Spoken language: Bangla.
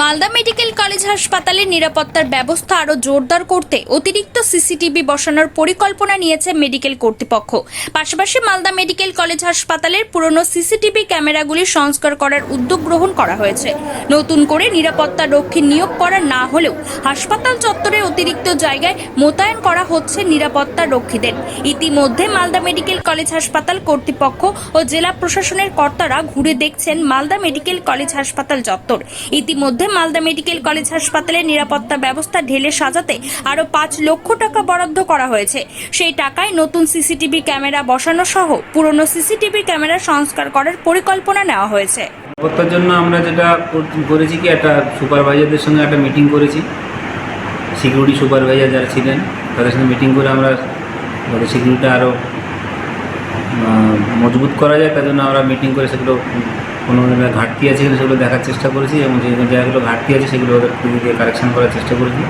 মালদা মেডিকেল কলেজ হাসপাতালের নিরাপত্তার ব্যবস্থা আরও জোরদার করতে অতিরিক্ত সিসিটিভি বসানোর পরিকল্পনা নিয়েছে মেডিকেল কর্তৃপক্ষ। পাশাপাশি মালদা মেডিকেল কলেজ হাসপাতালের পুরনো সিসিটিভি ক্যামেরাগুলি সংস্কার করার উদ্যোগ গ্রহণ করা হয়েছে। নতুন করে নিরাপত্তা রক্ষী নিয়োগ করা না হলেও হাসপাতাল চত্বরে অতিরিক্ত জায়গায় মোতায়েন করা হচ্ছে নিরাপত্তা রক্ষীদের। ইতিমধ্যে মালদা মেডিকেল কলেজ হাসপাতাল কর্তৃপক্ষ ও জেলা প্রশাসনের কর্তারা ঘুরে দেখছেন মালদা মেডিকেল কলেজ হাসপাতাল চত্বর। ইতিমধ্যে মালদা মেডিকেল কলেজ হাসপাতালের নিরাপত্তা ব্যবস্থা ঢেলে সাজাতে আরও পাঁচ লক্ষ টাকা বরাদ্দ করা হয়েছে। সেই টাকায় নতুন সিসিটিভি ক্যামেরা বসানো সহ পুরনো সিসিটিভি ক্যামেরা সংস্কার করার পরিকল্পনা নেওয়া হয়েছে। নিরাপত্তার জন্য আমরা যেটা করেছি কি, একটা সুপারভাইজারদের সঙ্গে একটা মিটিং করেছি। সিকিউরিটি সুপারভাইজার যারা ছিলেন, তাদের সঙ্গে মিটিং করে আমরা যাতে আরও মজবুত করা যায়, তার জন্য আমরা মিটিং করে সেগুলো কোনো জায়গায় ঘাটতি আছে সেগুলো দেখার চেষ্টা করেছি এবং যে জায়গাগুলো ঘাটতি আছে সেগুলো ওদের দিয়ে কারেকশান করার চেষ্টা করেছি।